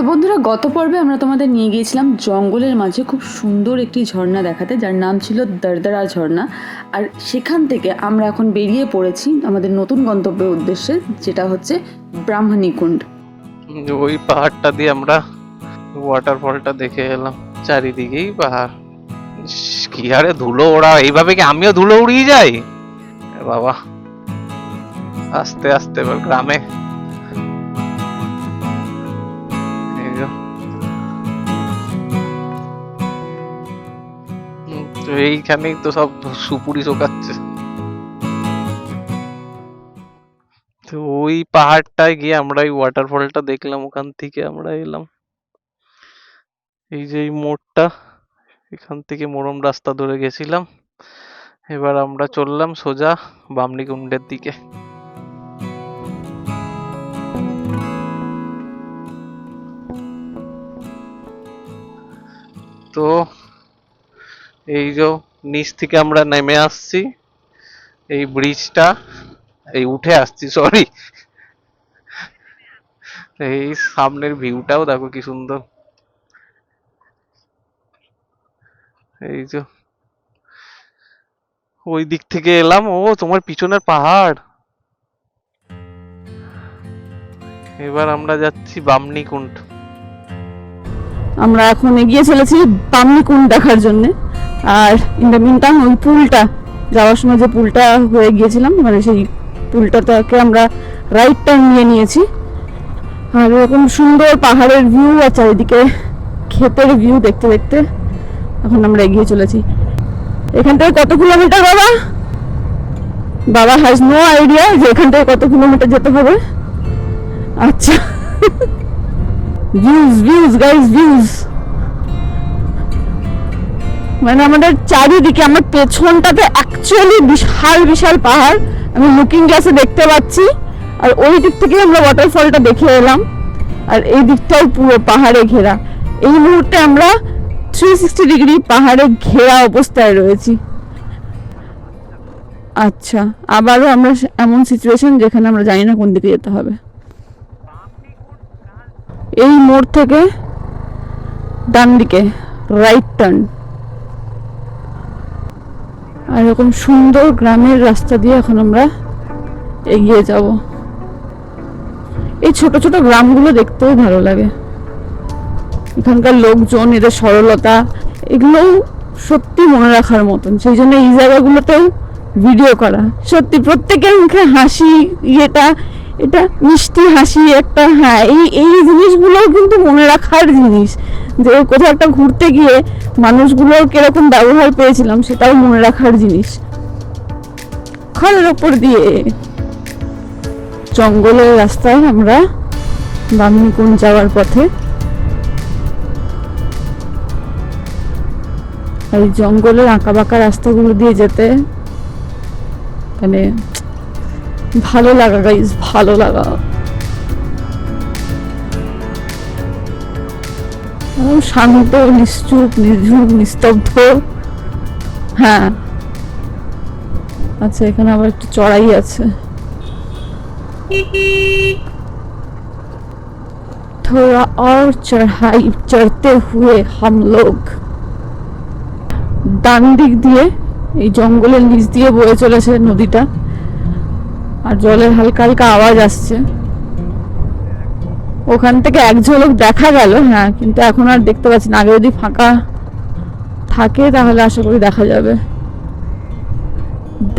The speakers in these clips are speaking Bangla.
তো বন্ধুরা, গত পর্বে আমরা তোমাদের নিয়ে গিয়েছিলাম জঙ্গলের মাঝে খুব সুন্দর একটি ঝর্ণা দেখাতে, যার নাম ছিল দরদরা ঝর্ণা। আর সেখান থেকে আমরা এখন বেরিয়ে পড়েছি আমাদের নতুন গন্তব্যের উদ্দেশ্যে, যেটা হচ্ছে ব্রাহ্মণী কুণ্ড ওই পাহাড়টা দিয়ে আমরা ওয়াটারফলটা দেখে এলাম, চারিদিকেই পাহাড়। কি আরে ধুলো ওড়া, এইভাবে কি আমিও ধুলো উড়িয়ে যাই? বাবা, আস্তে আস্তে গ্রামে এইখানেই তো সব সুপুরি শোকাচ্ছে। তো ওই পাহাড়টায় গিয়ে আমরা ওই ওয়াটারফলটা দেখলাম, ওখান থেকে আমরা এলাম। এই যে এই মোড়টা, এখান থেকে মোরম রাস্তা ধরে গেছিলাম। এবার আমরা চললাম সোজা বামনি কুণ্ডের দিকে। তো এই যে নিচ থেকে আমরা নেমে আসছি, এই ব্রিজটা এই উঠে আসছি সরি এই সামনের ভিউটাও দেখো কি সুন্দর। এই যে, ওই দিক থেকে এলাম, ও তোমার পিছনের পাহাড়। এবার আমরা যাচ্ছি বামনি কুণ্ড আমরা এখন এগিয়ে চলেছি বামনি কুণ্ড দেখার জন্য। আর ইন দ্য মিনটাইম ওই পুলটা, যাওয়ার সময় যে পুলটা হয়ে গিয়েছিলাম মানে সেই পুলটাকে আমরা রাইট টার্ন নিয়ে নিয়েছি। আর এরকম সুন্দর পাহাড়ের ভিউ আর চারিদিকে ক্ষেতের ভিউ দেখতে দেখতে এখন আমরা এগিয়ে চলেছি। এখান থেকে কত কিলোমিটার বাবা? বাবা হ্যাজ নো আইডিয়া যে এখান থেকে কত কিলোমিটার যেতে হবে। আচ্ছা। ভিউজ ভিউজ গাইস ভিউজ মানে আমাদের চারিদিকে, আমার পেছনটাতে অ্যাকচুয়ালি বিশাল বিশাল পাহাড়। আমি লুকিং গ্লাসে দেখতে পাচ্ছি। আর ওই দিক থেকে আমরা ওয়াটারফলটা দেখে এলাম। আর এই দিকটাও পুরো পাহাড়ে ঘেরা। এই মুহূর্তে আমরা থ্রি সিক্সটি ডিগ্রি পাহাড়ে ঘেরা অবস্থায় রয়েছি। আচ্ছা আবারও আমরা এমন সিচুয়েশন যেখানে আমরা জানি না কোন দিকে যেতে হবে। এই মোড় থেকে ডান দিকে রাইট টার্ন আর এরকম সুন্দর গ্রামের রাস্তা দিয়ে এখন আমরা এগিয়ে যাব। এই ছোট ছোট গ্রামগুলো দেখতেও ভালো লাগে। এখানকার লোকজন, এদের সরলতা এগুলো সত্যি মনে রাখার মতন। সেই জন্য এই জায়গাগুলোতেও ভিডিও করা। সত্যি প্রত্যেকের মুখে হাসি, ইয়েটা এটা মিষ্টি হাসি, একটা হ্যাঁ এই এই জিনিসগুলোও কিন্তু মনে রাখার জিনিস। যে কোথাও একটা ঘুরতে গিয়ে মানুষগুলোর কীরকম ব্যবহার পেয়েছিলাম, সেটাও মনে রাখার জিনিস। খড়ের ওপর দিয়ে জঙ্গলের রাস্তায় আমরা বামনিকুণ যাওয়ার পথে এই জঙ্গলের আঁকা বাঁকা রাস্তাগুলো দিয়ে যেতে মানে ভালো লাগা গাইজ ভালো লাগা একদম শান্ত নিশ্চুপ নির্ঝুম নিস্তব্ধ হ্যাঁ আচ্ছা এখানে আবার একটু চড়াই আছে थोड़ा और चढ़ाई चढ़ते हुए हम लोग ডান দিক দিয়ে এই জঙ্গলের নিচ দিয়ে বয়ে চলেছে নদীটা আর জলের হালকা হালকা আওয়াজ আসছে। ওখান থেকে এক ঝলক দেখা গেল হ্যাঁ কিন্তু এখন আর দেখতে পাচ্ছি না। আগে যদি ফাঁকা থাকে, তাহলে আশা করি দেখা যাবে।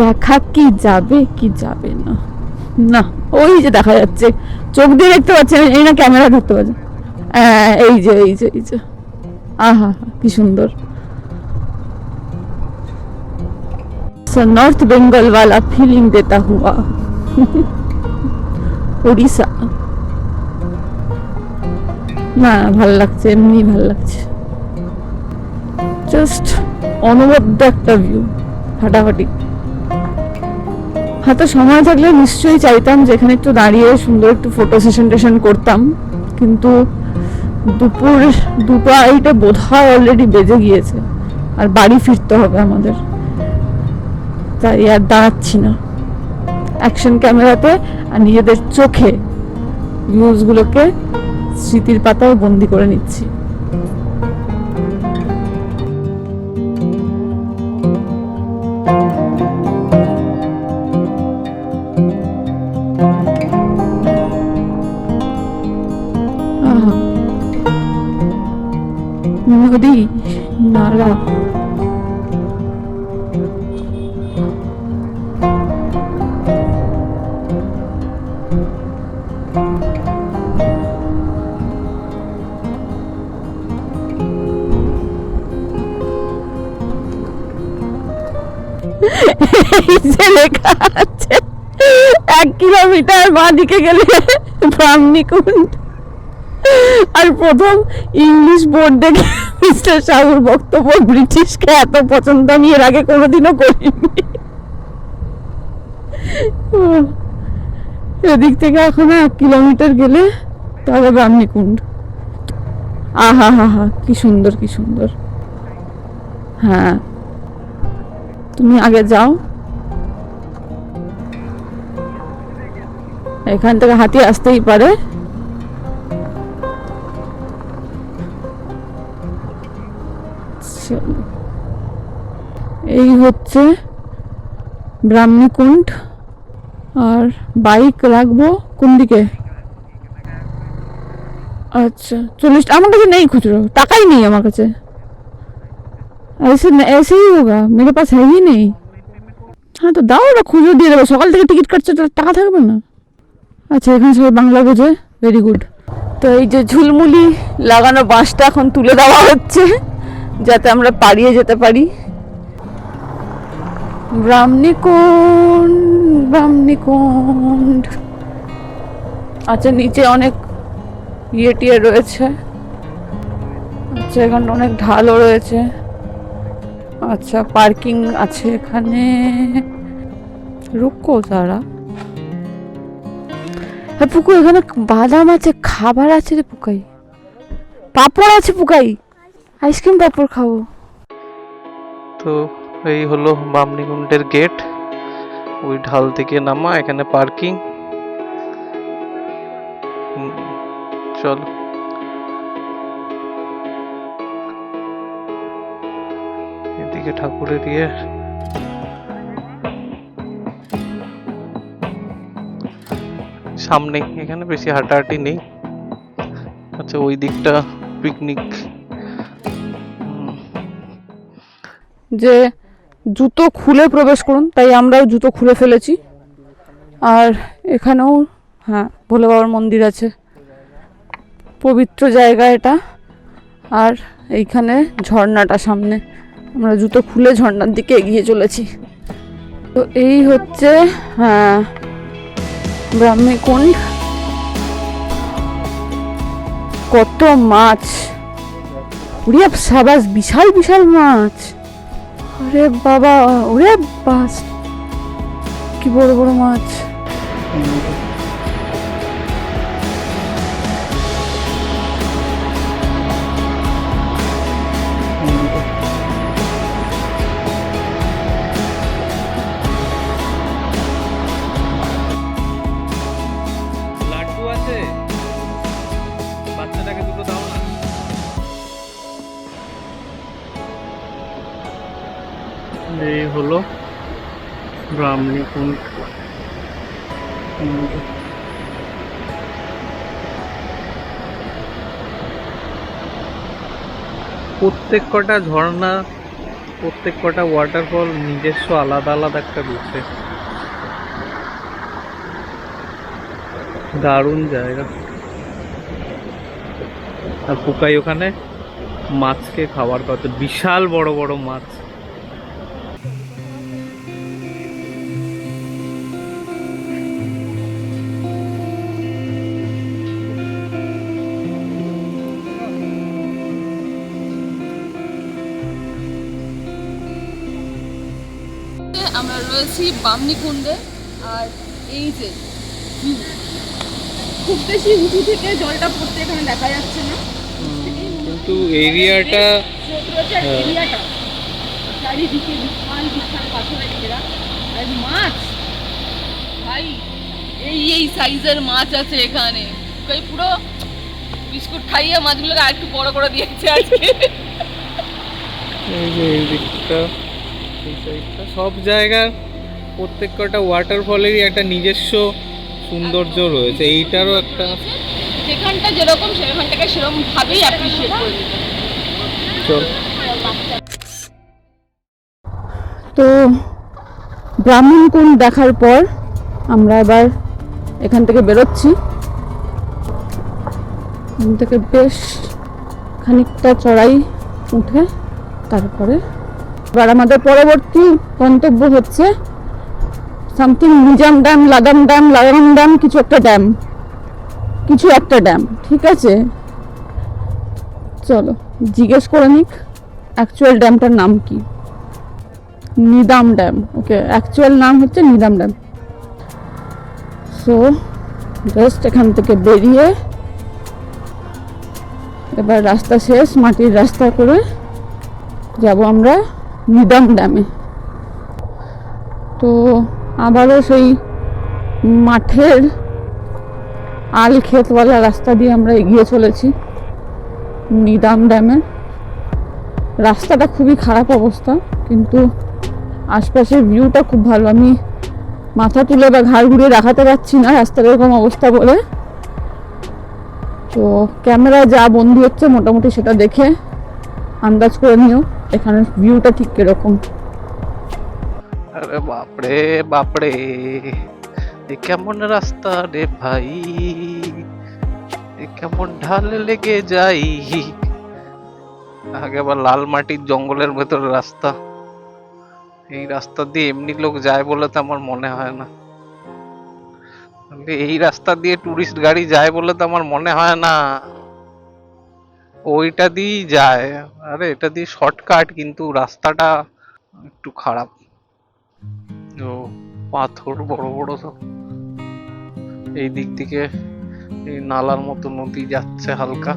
দেখা কি যাবে কি যাবে না। না, ওই যে দেখা যাচ্ছে। চোখ দিয়ে দেখতে পাচ্ছে এই না ক্যামেরা ধরতে পারছে। হ্যাঁ, এই যে এই যে এই যে। আহা, কি সুন্দর। নর্থ বেঙ্গল ওয়ালা ফিলিং দেতা হুয়া উড়িষ্যা না, ভালো লাগছে, এমনি ভালো লাগছে। জাস্ট অনবদ্য একটা ভিউ ফাটাফাটি। হাতে সময় থাকলে নিশ্চয়ই চাইতাম যে এখানে একটু দাঁড়িয়ে সুন্দর একটু ফটো সেশন টেশন করতাম, কিন্তু দুপুর দুটো আড়াইটে বোধ হয় অলরেডি বেজে গিয়েছে, আর বাড়ি ফিরতে হবে আমাদের। তাই আর দাঁড়াচ্ছি না। অ্যাকশন ক্যামেরাতে আর নিজেদের চোখে ভিউজগুলোকে স্মৃতির পাতাও বন্দি করে নিচ্ছি। নদী নালা যে লেখা এক কিলোমিটার বাঁ দিকে গেলে ব্রাহ্মণিকুণ্ড আর প্রথম ইংলিশ বোর্ড দেখে মিস্টার সাহুর বক্তব্য, ব্রিটিশকে এত পছন্দ আমি এর আগে কোনোদিনও করিনি। এদিক থেকে এখনও এক কিলোমিটার গেলে তবে ব্রাহ্মণী কুণ্ড। আহা, হা হা, কি সুন্দর কি সুন্দর। হ্যাঁ। তুমি আগে যাও। এখান থেকে হাতি আসতেই পারে চলো। এই হচ্ছে ব্রাহ্মী কুণ্ড আর বাইক রাখবো কোন দিকে আচ্ছা চল্লিশ আমার কাছে নেই খুচরো টাকাই নেই আমার কাছে ऐसे न- ऐसे ही होगा मेरे पास है ही नहीं হ্যাঁ তো দাও ওরা খুচরো দিয়ে দেবো সকাল থেকে টিকিট কাটছে তো টাকা থাকবে না আচ্ছা এখানে সবাই বাংলা বোঝে? ভেরি গুড তো এই যে ঝুলমুলি লাগানো বাঁশটা এখন তুলে দেওয়া হচ্ছে যাতে আমরা পাড়িয়ে যেতে পারি। আচ্ছা নিচে অনেক ইয়ে টিয়ে রয়েছে। আচ্ছা এখানে অনেক ঢালও রয়েছে। আচ্ছা পার্কিং আছে এখানে। রুকো তারা। হ্যাঁ পুকু এখানে বাদাম আছে, খাবার আছে রে পুকাই। পাপড় আছে পুকাই। আইসক্রিম, পাপড় খাব। তো এই হলো বামনিকুণ্ডের গেট। ওই ঢাল থেকে নামা, এখানে পার্কিং। চলো। এদিকে ঠাকুরের ইয়ে। সামনে, এখানে বেশি হাঁটাহাঁটি নেই। আচ্ছা ওই দিকটা পিকনিক যে জুতো খুলে প্রবেশ করুন, তাই আমরাও জুতো খুলে ফেলেছি। আর এখানেও হ্যাঁ ভোলে বাবার মন্দির আছে। পবিত্র জায়গা এটা। আর এইখানে ঝর্ণাটা সামনে। আমরা জুতো খুলে ঝর্ণার দিকে এগিয়ে চলেছি। তো এই হচ্ছে হ্যাঁ ব্রাহ্মী কুণ্ড কত মাছ। সাবাস, বিশাল বিশাল মাছ। আরে বাবা, ওরে বাস। কি বড় বড় মাছ। এই হলো ব্রাহ্মণী কুণ্ড প্রত্যেক কটা ঝর্ণা, প্রত্যেক কটা ওয়াটারফল নিজস্ব আলাদা আলাদা একটা রূপে। দারুণ জায়গা। আর পুকাই ওখানে মাছকে খাবার কথা। বিশাল বড় বড় মাছ। রয়েছি বামনি কুণ্ডে। আর এই যে খুব বেশি উঁচু থেকে জলটা পড়তে এখানে দেখা যাচ্ছে না। কিন্তু এরিয়াটা আর হ্যাঁ। এরিয়াটা। চারিদিকে বিশাল বিশাল পাথরের ঘেরা। আর মাছ ভাই এই এই সাইজের মাছ আছে এখানে। ওই পুরো বিস্কুট খাইয়ে মাছগুলোকে আরেকটু বড় করে দিয়েছে আজকে। এই যে এই দিকটা। এই সাইডটা সব জায়গার প্রত্যেক কটা ওয়াটারফলেরই একটা নিজস্ব সৌন্দর্য রয়েছে। এইটারও একটা যেখানটা যেরকম সেখানটাকে সেরকম ভাবেই অ্যাপ্রিসিয়েট করে চল। তো ব্রাহ্মণ কুণ্ড দেখার পর আমরা এবার এখান থেকে বেরোচ্ছি। এখান থেকে বেশ খানিকটা চড়াই উঠে তারপরে এবার আমাদের পরবর্তী গন্তব্য হচ্ছে সামথিং নিজাম ড্যাম লাগাম ড্যাম লাগাম ড্যাম কিছু একটা ড্যাম কিছু একটা ড্যাম ঠিক আছে? চলো, জিজ্ঞেস করে নিক অ্যাকচুয়াল ড্যামটার নাম কি। নিদাম ড্যাম ওকে অ্যাকচুয়াল নাম হচ্ছে নিদাম ড্যাম সো জাস্ট এখান থেকে বেরিয়ে এবার রাস্তা শেষ, মাটির রাস্তা করে যাব আমরা নিদাম ড্যামে তো আবারও সেই মাঠের আল ক্ষেতওয়ালা রাস্তা দিয়ে আমরা এগিয়ে চলেছি নিদাম ড্যামে রাস্তাটা খুবই খারাপ অবস্থা, কিন্তু আশপাশের ভিউটা খুব ভালো। আমি মাথা তুলে বা ঘাড় ঘুরিয়ে দেখাতে পারছি না রাস্তার এরকম অবস্থা বলে। তো ক্যামেরা যা বন্দি হচ্ছে, মোটামুটি সেটা দেখে আন্দাজ করে নিও, এখানের ভিউটা ঠিক কীরকম। আরে বাপরে বাপরে, এ কেমন রাস্তা রে ভাই? এ কেমন ঢাল লেগে যাই আগে আবার লাল মাটির জঙ্গলের ভেতর রাস্তা। এই রাস্তা দিয়ে এমনি লোক যায় বলে তো আমার মনে হয় না। এই রাস্তা দিয়ে টুরিস্ট গাড়ি যায় বলে তো আমার মনে হয় না। ওইটা দিয়েই যায়। আরে, এটা দিয়ে শর্টকাট কিন্তু রাস্তাটা একটু খারাপ। ও, পাথর বড় বড় সব। এই দিক থেকে এই নালার মতো নদী যাচ্ছে হালকা।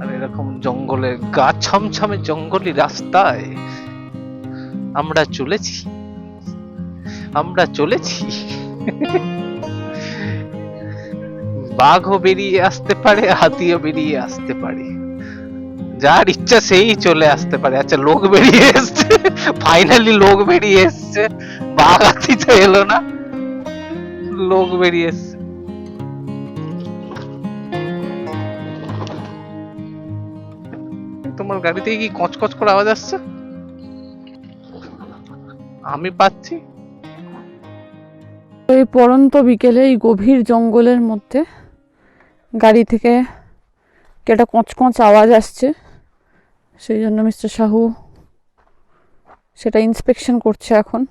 আর এরকম জঙ্গলে, গা ছমছমে জঙ্গলি রাস্তায় আমরা চলেছি। আমরা চলেছি। বাঘও বেরিয়ে আসতে পারে, হাতিও বেরিয়ে আসতে পারে। যার ইচ্ছা সেই চলে আসতে পারে। আচ্ছা লোক বেরিয়ে এসছে। ফাইনালি লোক বেরিয়ে এসছে। বাঘ, হাতি তো এলো না। লোক বেরিয়ে এসছে। তোমার গাড়িতে কি কচকচ করে আওয়াজ আসছে? আমি পাচ্ছি। এই পরন্ত বিকেলে এই গভীর জঙ্গলের মধ্যে গাড়ি থেকে একটা কঁচকঁচ আওয়াজ আসছে। সেই জন্য মিস্টার সাহু সেটা ইন্সপেকশন করছে এখন।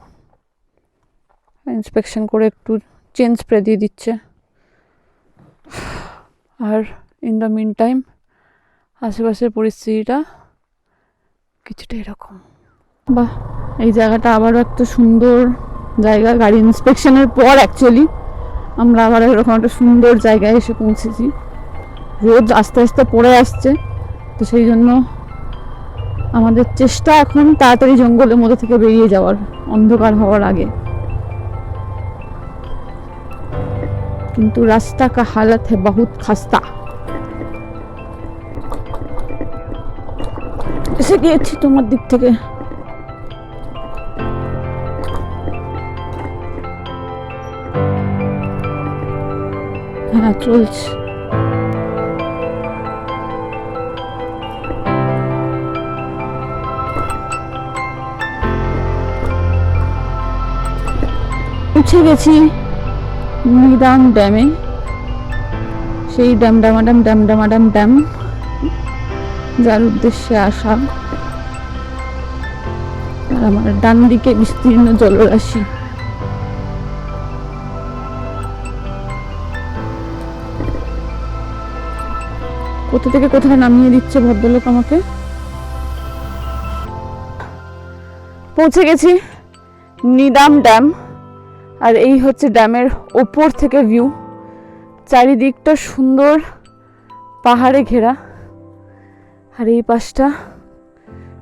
ইন্সপেকশন করে একটু চেন স্প্রে দিয়ে দিচ্ছে। আর ইন দ্য মিন টাইম আশেপাশের পরিস্থিতিটা কিছুটা এরকম। বাহ, এই জায়গাটা আবারও একটা সুন্দর জায়গা। গাড়ি ইন্সপেকশনের পর অ্যাকচুয়ালি আমরা আবার এরকম একটা সুন্দর জায়গায় এসে পৌঁছেছি। রোদ আস্তে আস্তে পড়ে আসছে, তো সেই জন্য আমাদের চেষ্টা এখন তাড়াতাড়ি জঙ্গলের মধ্যে থেকে বেরিয়ে যাওয়ার, অন্ধকার হওয়ার আগে। কিন্তু রাস্তা কা হালত হে বহুত খাস্তা। এসে গিয়েছি তোমার দিক থেকে। হ্যাঁ চলছে। পৌঁছে গেছি নিদাম ড্যামে। সেই ড্যাম ডামাডাম ড্যাম ডামাডাম ড্যাম যার উদ্দেশ্যে আসা। আমার ডান দিকে বিস্তীর্ণ জলরাশি। কোথা থেকে কোথায় নামিয়ে দিচ্ছে ভদ্রলোক আমাকে? পৌঁছে গেছি নিদাম ড্যাম। আর এই হচ্ছে ড্যামের ওপর থেকে ভিউ। চারিদিকটা সুন্দর পাহাড়ে ঘেরা। আর এই পাশটা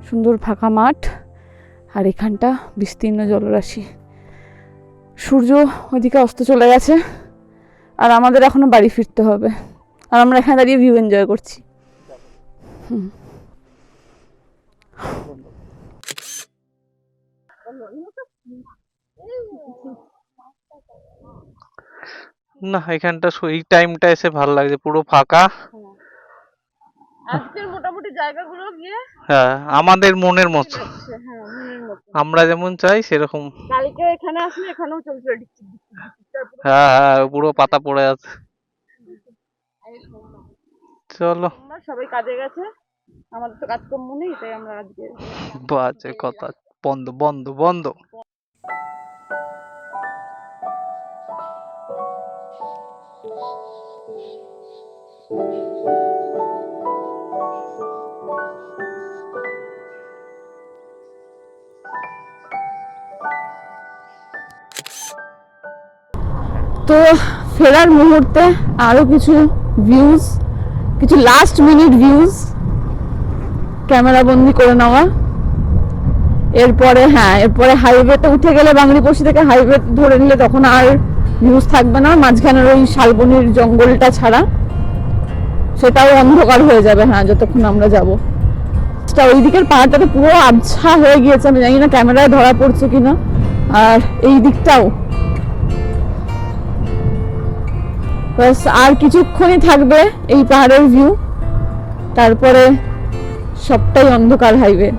সুন্দর ফাঁকা মাঠ। আর এখানটা বিস্তীর্ণ জলরাশি। সূর্য ওইদিকে অস্ত চলে গেছে। আর আমাদের এখনও বাড়ি ফিরতে হবে। আর আমরা এখানে দাঁড়িয়ে ভিউ এনজয় করছি। না এখানটা এই টাইমটা এসে ভালো লাগছে পুরো ফাঁকা। আজকের মোটামুটি জায়গাগুলো গিয়ে হ্যাঁ আমাদের মনের মতো। যাচ্ছে, হ্যাঁ মনের মতো। আমরা যেমন চাই সেরকম। কালকে এখানে আসলে এখানেও চলছিল হ্যাঁ হ্যাঁ পুরো পাতা পড়ে আছে। চলো। সবাই কাজে গেছে? আমাদের তো কাজকর্ম নেই তাই আমরা আজকে বাজে কথা। বন্ধ বন্ধ বন্ধ। তো ফেরার মুহূর্তে আরও কিছু ভিউজ কিছু লাস্ট মিনিট ভিউজ ক্যামেরা বন্দি করে নেওয়া। এরপরে হ্যাঁ এরপরে হাইওয়েতে উঠে গেলে বাংলাপোষি থেকে হাইওয়ে ধরে নিলে তখন আর ভিউজ থাকবে না। মাঝখানের ওই শালবনির জঙ্গলটা ছাড়া। সেটাও অন্ধকার হয়ে যাবে হ্যাঁ যতক্ষণ আমরা যাব। ওই দিকের পাহাড়টাতে পুরো আবছা হয়ে গিয়েছে, আমি জানি না ক্যামেরায় ধরা পড়ছে কিনা। আর এই দিকটাও ব্যাস আর কিছুক্ষণই থাকবে এই পাহাড়ের ভিউ তারপরে সবটাই অন্ধকার হাইওয়ে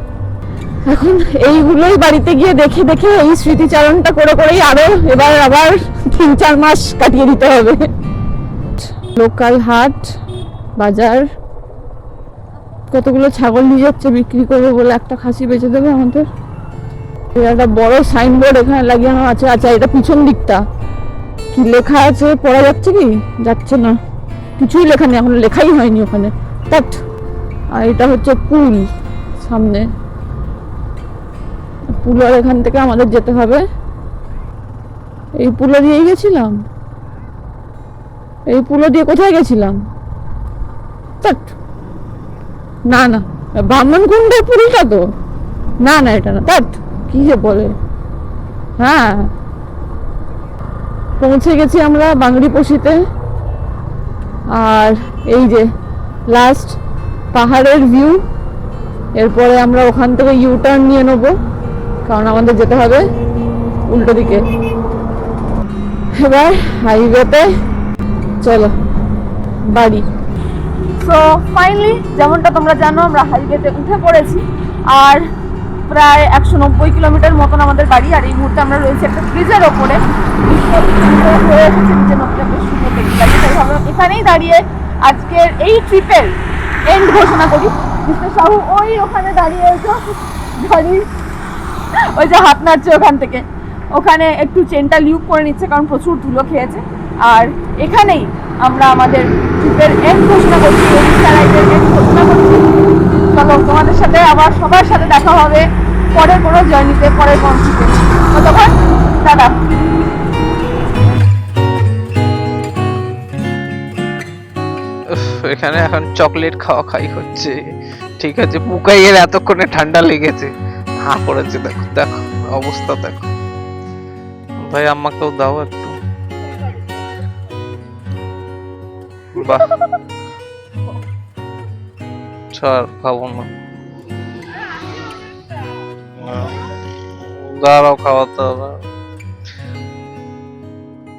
এখন এইগুলোই বাড়িতে গিয়ে দেখে দেখে এই স্মৃতিচারণটা করে করেই আরও এবার আবার তিন চার মাস কাটিয়ে দিতে হবে। লোকাল হাট, বাজার, কতগুলো ছাগল নিয়ে যাচ্ছে বিক্রি করবে বলে একটা খাসি বেচে দেবে আমাদের। একটা বড় সাইনবোর্ড এখানে লাগিয়ে আছে আচ্ছা এটা পিছন দিকটা। কি লেখা আছে? পড়া যাচ্ছে কি? যাচ্ছে না। কিছুই লেখা নেই, এখন লেখাই হয়নি ওখানে। তাট আর এটা হচ্ছে পুল সামনে। পুলের এখান থেকে আমাদের যেতে হবে। এই পুলো দিয়েই গেছিলাম। এই পুলো দিয়ে কোথায় গেছিলাম? তাট না না। ব্রাহ্মণকুণ্ডের পুলটা তো। না না, এটা না। তাট কি যে বলে। হ্যাঁ। পৌঁছে গেছি আমরা বাংলাপোষিতে আর এই যে লাস্ট পাহাড়ের ভিউ এরপরে আমরা ওখান থেকে ইউ টার্ন নিয়ে নেব, কারণ আমাদের যেতে হবে উল্টো দিকে। এবার হাইওয়েতে চলো, বাড়ি। সো ফাইনালি যেমনটা তোমরা জানো, আমরা হাইওয়েতে উঠে পড়েছি। আর প্রায় একশো নব্বই কিলোমিটার মতন আমাদের বাড়ি, আর এই মুহূর্তে আমরা রয়েছি একটা ব্রিজের ওপরে। তাই এখানেই দাঁড়িয়ে আজকের এই ট্রিপের এন্ড ঘোষণা করি। সাহু ওই ওখানে দাঁড়িয়ে গাড়ি ওই যে হাত নাড়ছে ওখান থেকে। ওখানে একটু চেনটা লিউক করে নিচ্ছে, কারণ প্রচুর ধুলো খেয়েছে। আর এখানেই আমরা আমাদের ট্রিপের এন্ড ঘোষণা করছি। এন্ড ঘোষণা করছি। চলো তোমাদের সাথে আবার সবার সাথে দেখা হবে। পরের কোনো জার্নিতে পরের কোনো ততক্ষণ এখানে এখন চকলেট খাওয়া খাই হচ্ছে। ঠিক আছে, পুকাইয়ের এতক্ষণে ঠান্ডা লেগেছে। হা করেছে দেখো দেখো, অবস্থা দেখো। ভাই আমাকেও দাও একটু। বাহ। ছাড় খাব না। দাঁড়াও খাওয়াতে হবে।